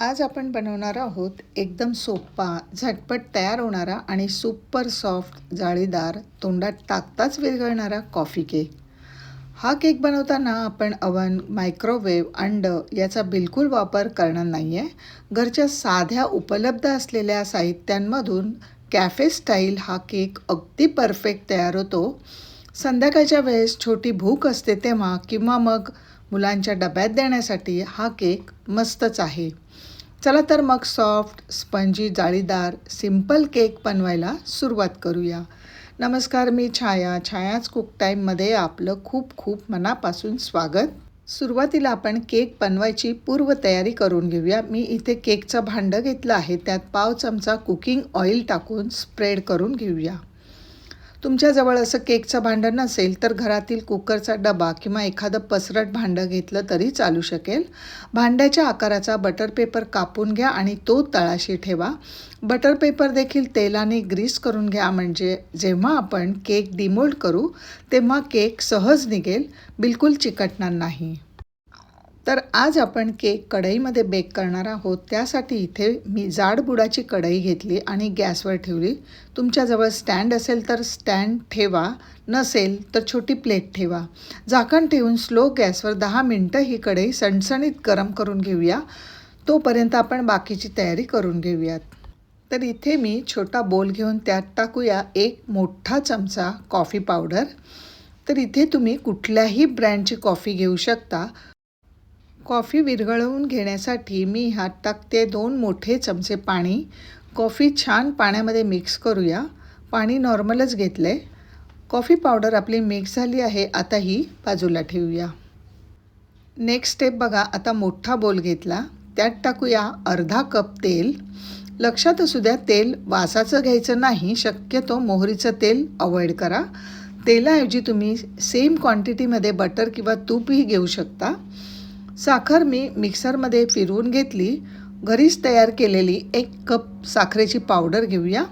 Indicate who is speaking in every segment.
Speaker 1: आज आपण बनवणार आहोत एकदम सोपा झटपट तयार होणारा आणि सुपर सॉफ्ट जाळीदार तोंडात टाकताच विरघळणारा कॉफी केक. हा केक बनवताना आपण अवन मायक्रोवेव्ह अंड याचा बिलकुल वापर करणार नाही आहे घरच्या साध्या उपलब्ध असलेल्या साहित्यांमधून कॅफे स्टाईल हा केक अगदी परफेक्ट तयार होतो. संध्याकाळच्या वेळेस छोटी भूक असते तेव्हा किंवा मग मुलांच्या डब्यात देण्यासाठी हा केक मस्तच आहे. चला तर मग सॉफ्ट स्पंजी जाळीदार सिंपल केक बनवायला सुरुवात करूया. नमस्कार मी छाया. छायाच कुक टाईममध्ये आपलं खूप खूप मनापासून स्वागत. सुरुवातीला आपण केक बनवायची पूर्वतयारी करून घेऊया. मी इथे केकचं भांडं घेतलं आहे. त्यात पाव चमचा कुकिंग ऑइल टाकून स्प्रेड करून घेऊया. तुमच्याजवळ असं केकचं भांडं नसेल तर घरातील कुकरचा डबा किंवा एखादं पसरट भांडं घेतलं तरी चालू शकेल. भांड्याच्या आकाराचा बटर पेपर कापून घ्या आणि तो तळाशी ठेवा. बटर पेपर देखील तेलाने ग्रीस करून घ्या म्हणजे जेव्हा आपण केक डिमोल्ड करू तेव्हा केक सहज निघेल बिलकुल चिकटणार नाही. तर आज आपण केक कढईमध्ये बेक करणार आहोत. त्यासाठी इथे मी जाड बुडाची कढई घेतली आणि गॅसवर ठेवली. तुमच्याजवळ स्टँड असेल तर स्टँड ठेवा नसेल तर छोटी प्लेट ठेवा. झाकण ठेवून स्लो गॅसवर दहा मिनटं ही कढई सणसणीत गरम करून घेऊया. तोपर्यंत आपण बाकीची तयारी करून घेऊयात. तर इथे मी छोटा बोल घेऊन त्यात टाकूया एक मोठा चमचा कॉफी पावडर तर इथे तुम्ही कुठल्याही ब्रँडची कॉफी घेऊ शकता. कॉफी विरघळवून घेण्यासाठी मी ह्यात टाकते दोन मोठे चमचे पाणी. कॉफी छान पाण्यामध्ये मिक्स करूया. पाणी नॉर्मलच घेतलं. आहे कॉफी पावडर आपली मिक्स झाली आहे. आता ही बाजूला ठेवूया. नेक्स्ट स्टेप बघा. आता मोठा बोल घेतला. त्यात टाकूया अर्धा कप तेल. लक्षात असू द्या तेल वासाचं घ्यायचं नाही. शक्यतो मोहरीचं तेल अवॉइड करा. तेलाऐवजी तुम्ही सेम क्वांटिटीमध्ये बटर किंवा तूपही घेऊ शकता. साखर मी मिक्सरमध्ये फिरवून घेतली. घरीच तयार केलेली एक कप साखरेची पावडर घेऊया.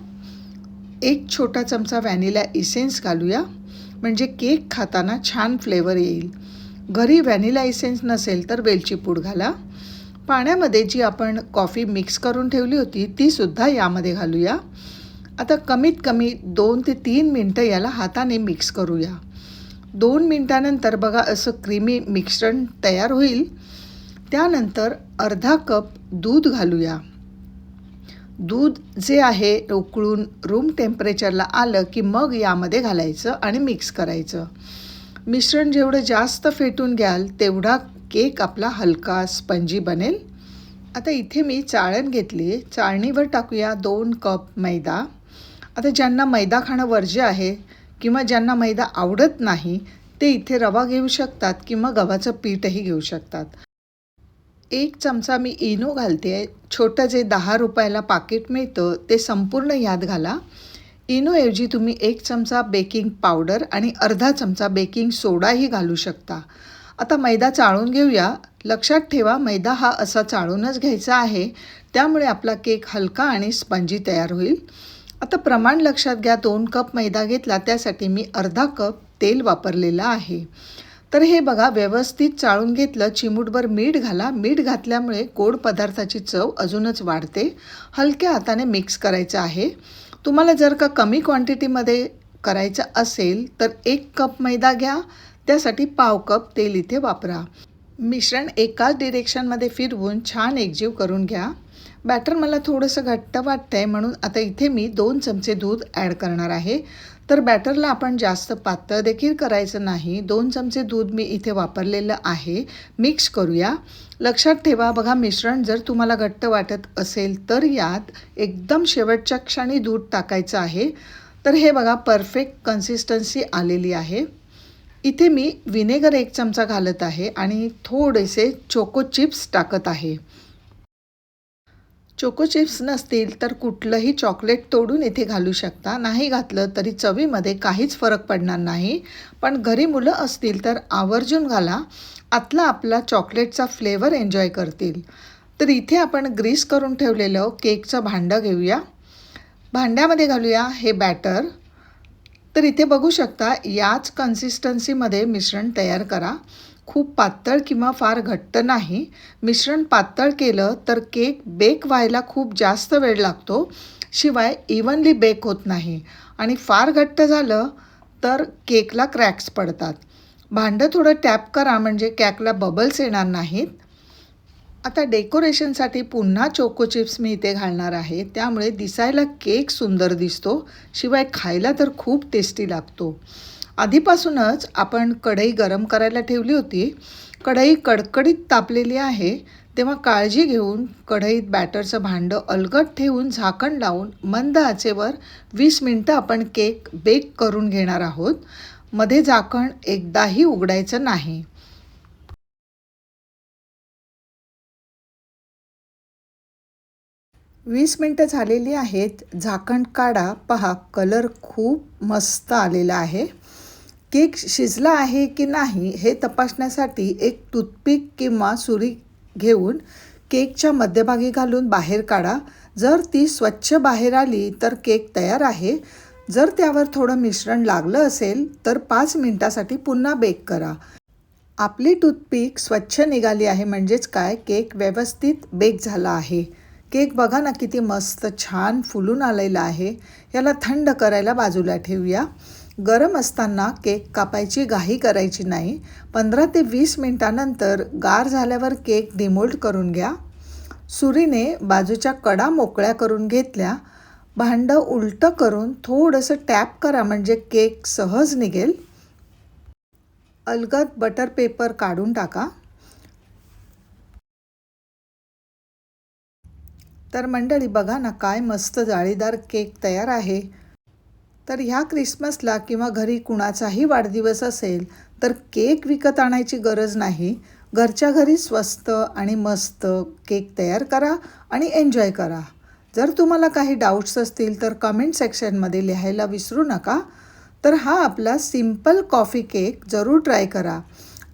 Speaker 1: एक छोटा चमचा व्हॅनिला इसेन्स घालूया. म्हणजे केक खाताना छान फ्लेवर येईल. घरी व्हॅनिला इसेन्स नसेल तर वेलची पूड घाला. पाण्यामध्ये जी आपण कॉफी मिक्स करून ठेवली होती तीसुद्धा यामध्ये घालूया. आता कमीत कमी दोन ते तीन मिनटं याला हाताने मिक्स करूया. दोन मिनटानंतर बघा असं क्रीमी मिक्सरण तयार होईल. त्यानंतर अर्धा कप दूध घालूया. दूध जे आहे उकळून रूम टेम्परेचरला आलं की मग यामध्ये घालायचं आणि मिक्स करायचं. मिश्रण जेवढं जास्त फेटून घ्याल तेवढा केक आपला हलका स्पंजी बनेल. आता इथे मी चाळण घेतली चाळणीवर टाकूया दोन कप मैदा. आता ज्यांना मैदा खाणं वर्ज्य आहे किंवा ज्यांना मैदा आवडत नाही ते इथे रवा घेऊ शकतात किंवा गव्हाचं पीठही घेऊ शकतात. एक चमचा मी इनो घालते. आहे छोटं जे दहा रुपयाला पाकिट मिळतं ते संपूर्ण याद घाला. इनोऐवजी तुम्ही एक चमचा बेकिंग पावडर आणि अर्धा चमचा बेकिंग सोडाही घालू शकता. आता मैदा चाळून घेऊया. लक्षात ठेवा मैदा हा असा चाळूनच घ्यायचा आहे. त्यामुळे आपला केक हलका आणि स्पंजी तयार होईल. आता प्रमाण लक्षात घ्या दोन कप मैदा घेतला त्यासाठी मी अर्धा कप तेल वापरलेलं आहे. तर हे बघा व्यवस्थित चाळून घेतलं चिमूटभर मीठ घाला. मीठ घातल्यामुळे गोड पदार्थाची चव अजूनच वाढते. हलक्या हाताने मिक्स करायचं आहे. तुम्हाला जर का कमी क्वांटिटीमध्ये करायचं असेल तर एक कप मैदा घ्या. त्यासाठी पाव कप तेल इथे वापरा. मिश्रण एकाच डिरेक्शनमध्ये फिरवून छान एकजीव करून घ्या. बॅटर मला थोडंसं घट्ट वाटतं आहे म्हणून आता इथे मी दोन चमचे दूध ॲड करणार आहे. तर बॅटरला आपण जास्त पातळ देखील करायचं नाही. दोन चमचे दूध मी इथे वापरलेलं आहे. मिक्स करूया. लक्षात ठेवा बघा मिश्रण जर तुम्हाला घट्ट वाटत असेल तर यात एकदम शेवटच्या क्षणी दूध टाकायचं आहे. तर हे बघा परफेक्ट कन्सिस्टन्सी आलेली आहे. इथे मी विनेगर एक चमचा घालत आहे आणि थोडेसे चोको चिप्स टाकत आहे. चोको चिप्स नसतील तर कुठलंही चॉकलेट तोडून इथे घालू शकता. नाही घातलं तरी चवीमध्ये काहीच फरक पडणार नाही. पण घरी मुलं असतील तर आवर्जून घाला. आतला आपला चॉकलेटचा फ्लेवर एन्जॉय करतील. तर इथे आपण ग्रीस करून ठेवलेलं केकचं भांडं घेऊया. भांड्यामध्ये घालूया हे बॅटर. तर इथे बघू शकता याच कन्सिस्टन्सीमध्ये मिश्रण तयार करा. खूप पातळ किंवा फार घट्ट नाही. मिश्रण पातळ केलं तर केक बेक व्हायला खूप जास्त वेळ लागतो. शिवाय इव्हनली बेक होत नाही. आणि फार घट्ट झालं तर केकला क्रॅक्स पडतात. भांडं थोडं टॅप करा म्हणजे कॅकला बबल्स येणार नाहीत. आता डेकोरेशनसाठी पुन्हा चोको चिप्स मी इथे घालणार आहे. त्यामुळे दिसायला केक सुंदर दिसतो. शिवाय खायला तर खूप टेस्टी लागतो. आधीपासूनच आपण कढई गरम करायला ठेवली होती. कढई कडकडीत तापलेली आहे. तेव्हा काळजी घेऊन कढईत बॅटरचं भांडं अलगट ठेवून झाकण लावून मंद आचेवर वीस मिनटं आपण केक बेक करून घेणार आहोत. मध्ये झाकण एकदाही उघडायचं नाही. वीस मिनटं झालेली आहेत. झाकण काढा. पहा कलर खूप मस्त आलेला आहे. केक शिजला आहे की नाही हे तपासण्यासाठी एक टूथपिक किंवा सुरी घेऊन केकच्या मध्यभागी घालून बाहेर काढा. जर ती स्वच्छ बाहेर आली तर केक तयार आहे. जर त्यावर थोडं मिश्रण लागलं असेल तर पाच मिनटासाठी पुन्हा बेक करा. आपली टूथपिक स्वच्छ निघाली आहे म्हणजेच काय? केक व्यवस्थित बेक झाला आहे. केक बघा ना किती मस्त छान फुलून आलेला आहे. याला थंड करायला बाजूला ठेवूया. गरम असताना केक कापायची घाई करायची नाही. पंधरा ते वीस मिनटानंतर गार झाल्यावर केक डिमोल्ड करून घ्या. सुरीने बाजूच्या कडा मोकळ्या करून घेतल्या. भांडं उलटं करून थोडंसं टॅप करा म्हणजे केक सहज निघेल. अलगद बटर पेपर काढून टाका. तर मंडळी बघा ना काय मस्त जाळीदार केक तयार आहे. तर ह्या क्रिसमसला किंवा घरी कुणाचाही वाढदिवस असेल तर केक विकत आणायची गरज नाही. घरच्या घरी स्वस्त आणि मस्त केक तयार करा आणि एन्जॉय करा. जर तुम्हाला काही डाऊट्स असतील तर कमेंट सेक्शनमध्ये लिहायला विसरू नका. तर हा आपला सिंपल कॉफी केक जरूर ट्राय करा.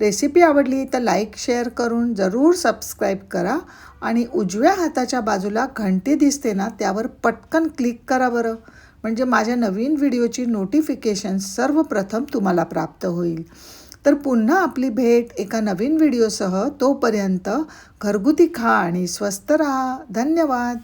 Speaker 1: रेसिपी आवडली तर लाईक शेअर करून जरूर सबस्क्राईब करा आणि उजव्या हाताच्या बाजूला घंटी दिसते ना त्यावर पटकन क्लिक करा बरं. म्हणजे माझ्या नवीन व्हिडिओची नोटिफिकेशन सर्वप्रथम तुम्हाला प्राप्त होईल. तर पुन्हा आपली भेट एका नवीन व्हिडिओसह तोपर्यंत घरगुती खा आणि स्वस्त रहा. धन्यवाद.